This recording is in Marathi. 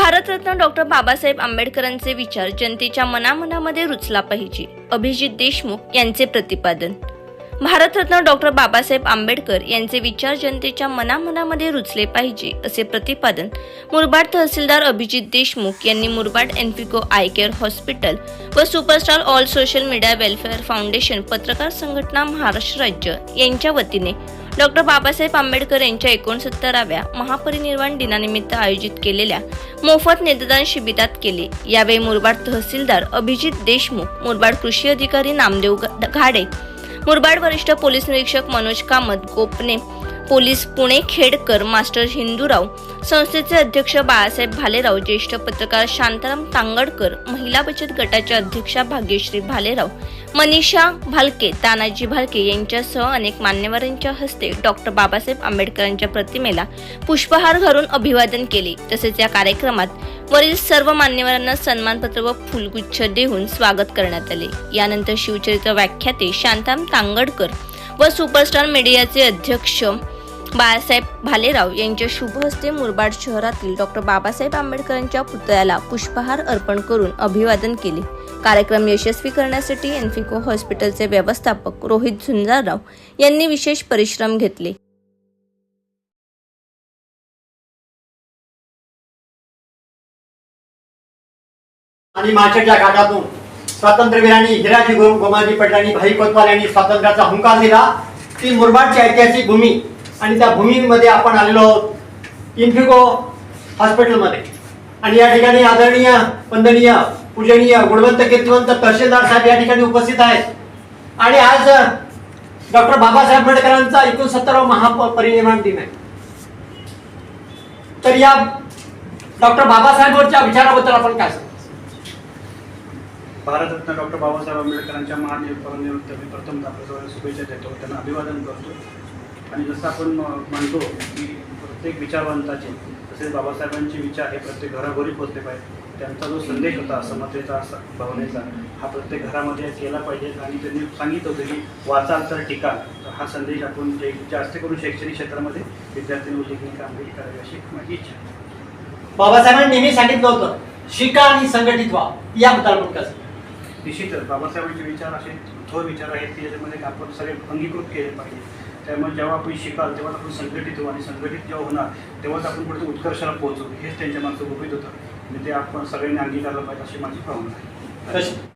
भारतरत्न डॉक्टर बाबासाहेब आंबेडकरांचे विचार जनतेच्या मनामनामध्ये रुचला पाहिजे. अभिजित देशमुख यांचे प्रतिपादन. भारतरत्न डॉक्टर बाबासाहेब आंबेडकर यांचे विचार जनतेच्या मनामनामध्ये रुचले पाहिजे असे प्रतिपादन मुरबाड तहसीलदार अभिजित देशमुख यांनी मुरबाड एन्फिको आय केअर हॉस्पिटल व superstar all social media welfare foundation पत्रकार संघटना महाराष्ट्र राज्य यांच्या वतीने डॉक्टर बाबासाहेब आंबेडकर यांच्या एकोणसत्तराव्या महापरिनिर्वाण दिनानिमित्त आयोजित केलेल्या मोफत नेत्रदान शिबिरात केले. यावेळी मुरबाड तहसीलदार अभिजित देशमुख मुरबाड कृषी अधिकारी नामदेव घाडे मुरबाड वरिष्ठ पोलीस निरीक्षक मनोज कामत गोपने पोलीस पुणे खेडकर मास्टर हिंदूराव संस्थेचे अध्यक्ष बाळासाहेब भालेराव ज्येष्ठ पत्रकार शांताराम तांगडकर महिला बचत गटाच्या अध्यक्षा भाग्यश्री भालेराव मनीषा भालके तानाजी भालके यांच्यासह अनेक मान्यवरांच्या हस्ते डॉक्टर बाबासाहेब आंबेडकरांच्या प्रतिमेला पुष्पहार घालून अभिवादन केले. तसेच या कार्यक्रमात वरील सर्व मान्यवरांना सन्मानपत्र व फुलगुच्छ देऊन स्वागत करण्यात आले. यानंतर शिवचरित्र व्याख्याते शांताराम तांगडकर व सुपरस्टार मीडियाचे अध्यक्ष बाळासाहेब भालेराव यांच्या शुभ हस्ते मुरबाड शहरातील डॉक्टर बाबासाहेब आंबेडकरांच्या पुतळ्याला पुष्पहार अर्पण करून अभिवादन केले. कार्यक्रम यशस्वी करण्यासाठी एनफिको हॉस्पिटलचे व्यवस्थापक रोहित झुंजारराव यांनी विशेष परिश्रम घेतले. आणि माचटच्या घाटातून स्वातंत्र्यवीरांनी हिराजी गुरु गोमाजी पटलांनी भाई कोतवाल यांनी स्वातंत्र्याचा हुंकार दिला ती मुरबाडची ऐतिहासिक भूमी आणि त्या भूमीमध्ये आपण आलेलो आहोत. इन्फिको हॉस्पिटलमध्ये आणि या ठिकाणी आदरणीय वंदनीय पूजनीय गुणवंत कीर्तिवंत तहसीलदार साहेब या ठिकाणी उपस्थित आहेत. आणि आज डॉक्टर बाबासाहेब आंबेडकरांचा एकोणसत्तरावा महापरिनिर्वाण दिन आहे. तर या डॉक्टर बाबासाहेबांच्या विचाराबद्दल आपण काय सांगतो भारतरत्न डॉक्टर बाबासाहेब आंबेडकरांच्या महानिर्वाणानिमित्त मी प्रथम आपल्या शुभेच्छा देतो. त्यांना अभिवादन करतो. आणि जसं आपण म्हणतो की प्रत्येक विचारवंताचे तसेच बाबासाहेबांचे विचार हे प्रत्येक घरोघरी पोचले पाहिजे. त्यांचा जो संदेश होता समतेचा भावनेचा हा प्रत्येक घरामध्ये केला पाहिजे. आणि त्यांनी सांगितलं होतं की वाचाल तर टिकाल तर हा संदेश आपण जे जास्त करून शैक्षणिक क्षेत्रामध्ये विद्यार्थ्यांनी उल्लेखनीय कामगिरी करावी अशी माझी इच्छा. बाबासाहेबांनी नेहमी सांगितलं होतं शिका आणि संघटित व्हा. याबद्दल आपण कसं निश्चितच. बाबासाहेबांचे विचार असे थोर विचार आहेत की ज्याच्यामध्ये आपण सगळे अंगीकृत केले पाहिजे. त्यामुळे जेव्हा आपण शिकाल तेव्हा आपण संघटित होऊ आणि संघटित जेव्हा होणार तेव्हाच आपण पुढे उत्कर्षाला पोहोचू. हेच त्यांच्या मागचं गुपित होतं. आणि ते आपण सगळ्यांनी अंगीकारलं पाहिजे अशी माझी भावना आहे.